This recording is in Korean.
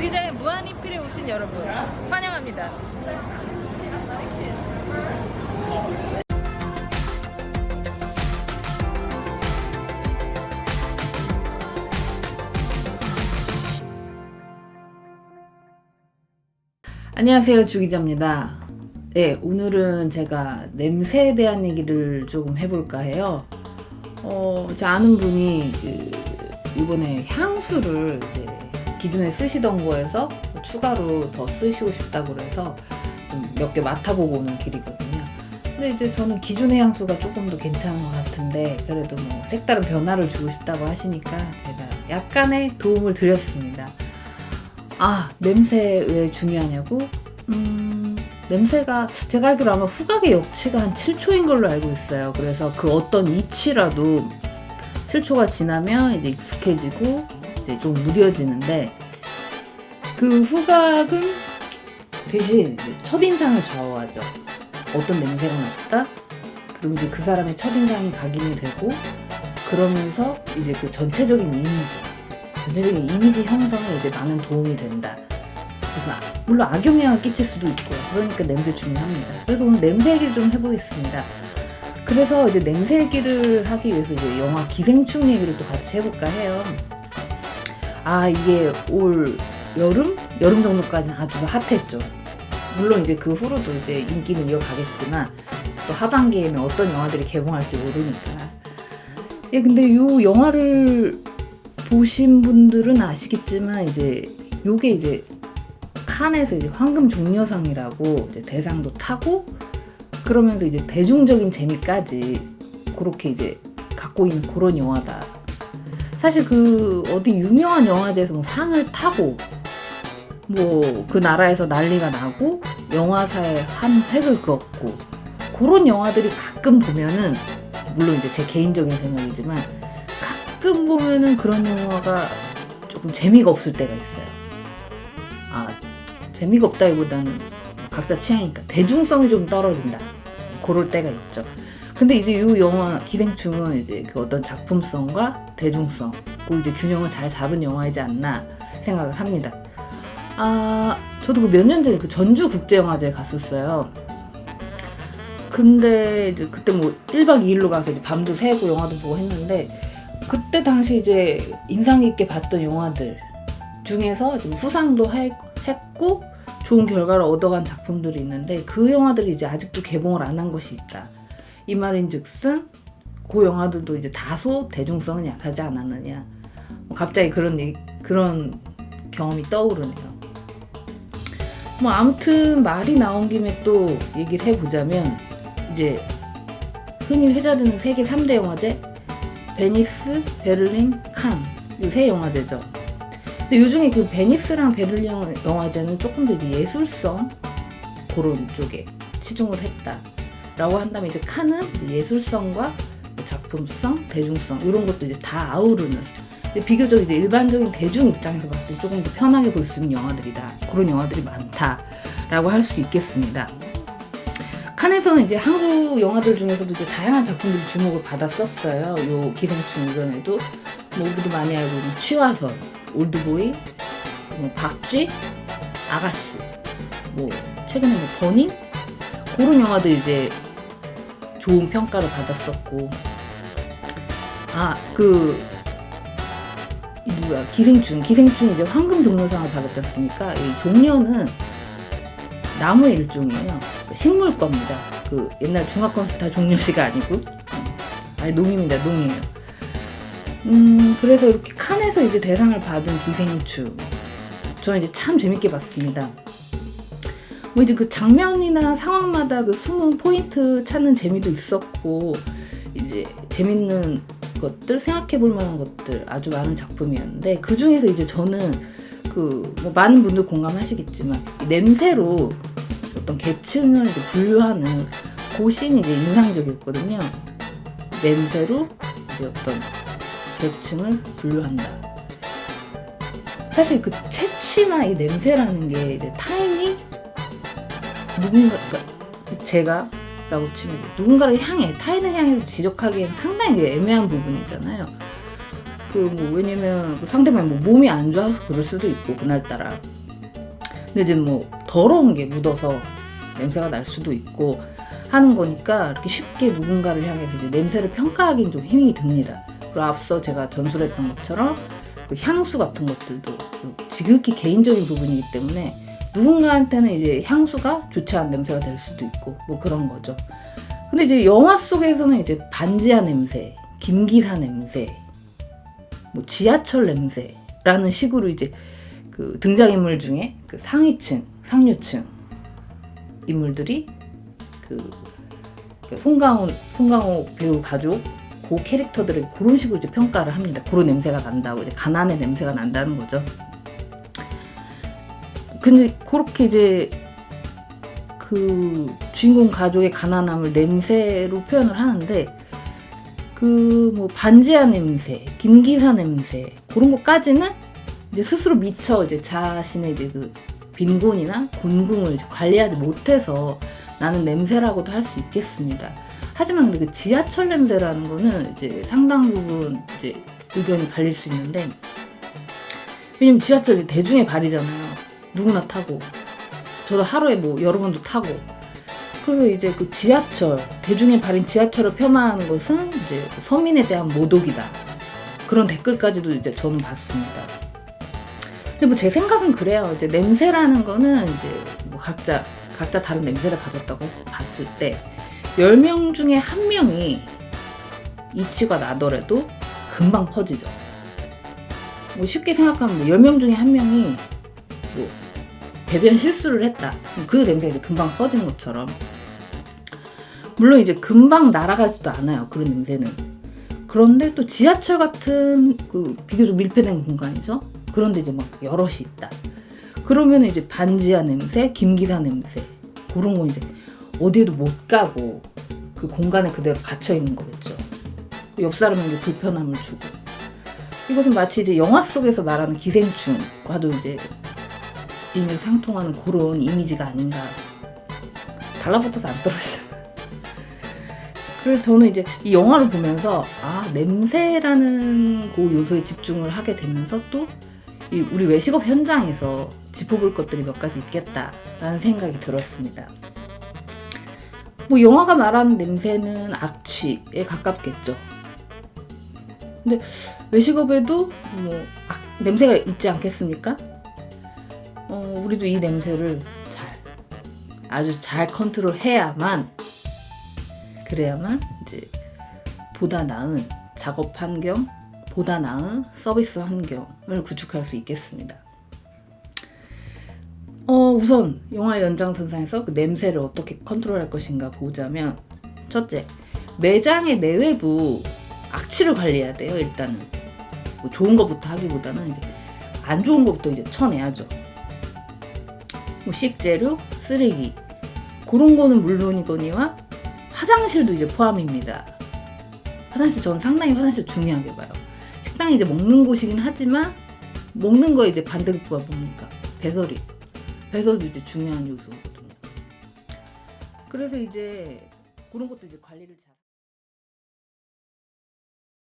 주기자의 무한리필에 오신 여러분 환영합니다. 안녕하세요 주기자입니다. 네 오늘은 제가 냄새에 대한 얘기를 조금 해볼까 해요. 어, 제 아는 분이 그 이번에 향수를 이제 기존에 쓰시던 거에서 추가로 더 쓰시고 싶다고 그래서 좀 몇 개 맡아보고 오는 길이거든요. 근데 이제 저는 기존의 향수가 조금 더 괜찮은 것 같은데 그래도 뭐 색다른 변화를 주고 싶다고 하시니까 제가 약간의 도움을 드렸습니다. 아 냄새 왜 중요하냐고? 음 냄새가 제가 알기로 아마 후각의 역치가 한 7초인 걸로 알고 있어요. 그래서 그 어떤 이치라도 7초가 지나면 이제 익숙해지고 이제 좀 무뎌지는데 그 후각은 대신 첫인상을 좌우하죠. 어떤 냄새가 났다? 그럼 이제 그 사람의 첫인상이 각인이 되고 그러면서 이제 그 전체적인 이미지 전체적인 이미지 형성에 이제 많은 도움이 된다. 그래서 아- 물론 악영향을 끼칠 수도 있고요. 그러니까 냄새 중요합니다. 그래서 오늘 냄새 얘기를 좀 해보겠습니다. 그래서 이제 냄새 얘기를 하기 위해서 이제 영화 기생충 얘기를 또 같이 해볼까 해요. 아 이게 올 여름 여름 정도까지는 아주 핫했죠. 물론 이제 그 후로도 이제 인기는 이어가겠지만 또 하반기에는 어떤 영화들이 개봉할지 모르니까. 예 근데 이 영화를 보신 분들은 아시겠지만 이제 요게 이제 칸에서 이제 황금 종려상이라고 이제 대상도 타고 그러면서 이제 대중적인 재미까지 그렇게 이제 갖고 있는 그런 영화다. 사실 그 어디 유명한 영화제에서 뭐 상을 타고 뭐 그 나라에서 난리가 나고 영화사에 한 획을 그었고 그런 영화들이 가끔 보면은 물론 이제 제 개인적인 생각이지만 가끔 보면은 그런 영화가 조금 재미가 없을 때가 있어요. 아 재미가 없다기보다는 각자 취향이니까 대중성이 좀 떨어진다. 그럴 때가 있죠. 근데 이제 이 영화 기생충은 이제 그 어떤 작품성과 대중성 그 이제 균형을 잘 잡은 영화이지 않나 생각을 합니다. 아 저도 그 몇 년 전에 그 전주 국제영화제에 갔었어요. 근데 이제 그때 뭐 1박 2일로 가서 이제 밤도 새고 영화도 보고 했는데 그때 당시 이제 인상 깊게 봤던 영화들 중에서 좀 수상도 해- 했고 좋은 결과를 얻어간 작품들이 있는데 그 영화들이 이제 아직도 개봉을 안 한 것이 있다. 이 말인즉슨 그 영화들도 이제 다소 대중성은 약하지 않았느냐. 뭐 갑자기 그런 그런 경험이 떠오르네요. 뭐 아무튼 말이 나온 김에 또 얘기를 해보자면 이제 흔히 회자되는 세계 3대 영화제 베니스, 베를린, 칸 이 세 영화제죠. 근데 요중에 그 베니스랑 베를린 영화제는 조금 더 이제 예술성 그런 쪽에 치중을 했다라고 한다면 이제 칸은 예술성과 작품성, 대중성 이런 것도 이제 다 아우르는. 비교적 이제 일반적인 대중 입장에서 봤을 때 조금 더 편하게 볼 수 있는 영화들이다. 그런 영화들이 많다라고 할 수 있겠습니다. 칸에서는 이제 한국 영화들 중에서도 이제 다양한 작품들이 주목을 받았었어요. 요 기생충 이전에도. 뭐 우리도 많이 알고 있는 취화선, 올드보이, 뭐 박쥐, 아가씨, 뭐 최근에 뭐 버닝? 그런 영화들 이제 좋은 평가를 받았었고 아그 누구야 기생충 기생충 이제 황금 종려상을 받았지 않습니까? 이 종려는 나무의 일종이에요. 식물 겁니다. 그 옛날 중화권 스타 종려씨가 아니고 아니 농입니다. 농이에요. 음 그래서 이렇게 칸에서 이제 대상을 받은 기생충 저는 이제 참 재밌게 봤습니다. 뭐 이제 그 장면이나 상황마다 그 숨은 포인트 찾는 재미도 있었고 이제 재밌는 것들 생각해 볼 만한 것들 아주 많은 작품이었는데 그 중에서 이제 저는 그 뭐 많은 분들 공감하시겠지만 이 냄새로 어떤 계층을 이제 분류하는 그 씬이 이제 인상적이었거든요. 냄새로 이제 어떤 계층을 분류한다. 사실 그 채취나 이 냄새라는 게 이제 타인이 누군가 그러니까 제가 라고 치면 누군가를 향해 타인을 향해서 지적하기엔 상당히 애매한 부분이잖아요. 그 뭐 왜냐면 그 상대방이 뭐 몸이 안 좋아서 그럴 수도 있고 그날따라. 근데 이제 뭐 더러운 게 묻어서 냄새가 날 수도 있고 하는 거니까 이렇게 쉽게 누군가를 향해서 이제 냄새를 평가하기는 좀 힘이 듭니다. 그리고 앞서 제가 전술했던 것처럼 그 향수 같은 것들도 그 지극히 개인적인 부분이기 때문에 누군가한테는 이제 향수가 좋지 않은 냄새가 될 수도 있고 뭐 그런 거죠. 근데 이제 영화 속에서는 이제 반지하 냄새, 김기사 냄새, 뭐 지하철 냄새라는 식으로 이제 그 등장인물 중에 그 상위층, 상류층 인물들이 그, 그 송강호 송강호 배우 가족 그 캐릭터들을 그런 식으로 이제 평가를 합니다. 그런 냄새가 난다고 이제 가난의 냄새가 난다는 거죠. 근데 그렇게 이제 그 주인공 가족의 가난함을 냄새로 표현을 하는데 그 뭐 반지하 냄새, 김기사 냄새 그런 것까지는 이제 스스로 미처 이제 자신의 이제 그 빈곤이나 곤궁을 관리하지 못해서 나는 냄새라고도 할 수 있겠습니다. 하지만 근데 그 지하철 냄새라는 거는 이제 상당 부분 이제 의견이 갈릴 수 있는데 왜냐면 지하철이 대중의 발이잖아요. 누구나 타고 저도 하루에 뭐 여러 번도 타고 그래서 이제 그 지하철 대중의 발인 지하철을 폄하하는 것은 이제 서민에 대한 모독이다 그런 댓글까지도 이제 저는 봤습니다. 근데 뭐 제 생각은 그래요. 이제 냄새라는 거는 이제 뭐 각자 각자 다른 냄새를 가졌다고 봤을 때 10명 중에 한 명이 이치가 나더라도 금방 퍼지죠. 뭐 쉽게 생각하면 뭐 10명 중에 한 명이 뭐 배변 실수를 했다. 그 냄새가 이제 금방 퍼지는 것처럼. 물론 이제 금방 날아가지도 않아요. 그런 냄새는. 그런데 또 지하철 같은 그 비교적 밀폐된 공간이죠. 그런데 이제 막 여럿이 있다. 그러면 이제 반지하 냄새, 김기사 냄새 그런 거 이제 어디에도 못 가고 그 공간에 그대로 갇혀 있는 거겠죠. 옆 사람에게 불편함을 주고 이것은 마치 이제 영화 속에서 말하는 기생충과도 이제 일맥상통하는 그런 이미지가 아닌가. 달라붙어서 안 떨어지잖아. 그래서 저는 이제 이 영화를 보면서 아 냄새라는 그 요소에 집중을 하게 되면서 또이 우리 외식업 현장에서 짚어볼 것들이 몇 가지 있겠다라는 생각이 들었습니다. 뭐 영화가 말하는 냄새는 악취에 가깝겠죠. 근데 외식업에도 뭐 악- 냄새가 있지 않겠습니까? 어, 우리도 이 냄새를 잘 아주 잘 컨트롤해야만 그래야만 이제 보다 나은 작업 환경, 보다 나은 서비스 환경을 구축할 수 있겠습니다. 어, 우선 영화 연장선상에서 그 냄새를 어떻게 컨트롤할 것인가 보자면 첫째, 매장의 내외부 악취를 관리해야 돼요. 일단은 뭐 좋은 것부터 하기보다는 이제 안 좋은 것부터 이제 쳐내야죠. 뭐 식재료, 쓰레기 그런 거는 물론이거니와 화장실도 이제 포함입니다. 화장실 전 상당히 화장실 중요하게 봐요. 식당이 이제 먹는 곳이긴 하지만 먹는 거 이제 반대급부가 뭡니까? 배설이. 배설도 이제 중요한 요소거든요. 그래서 이제 그런 것도 이제 관리를 잘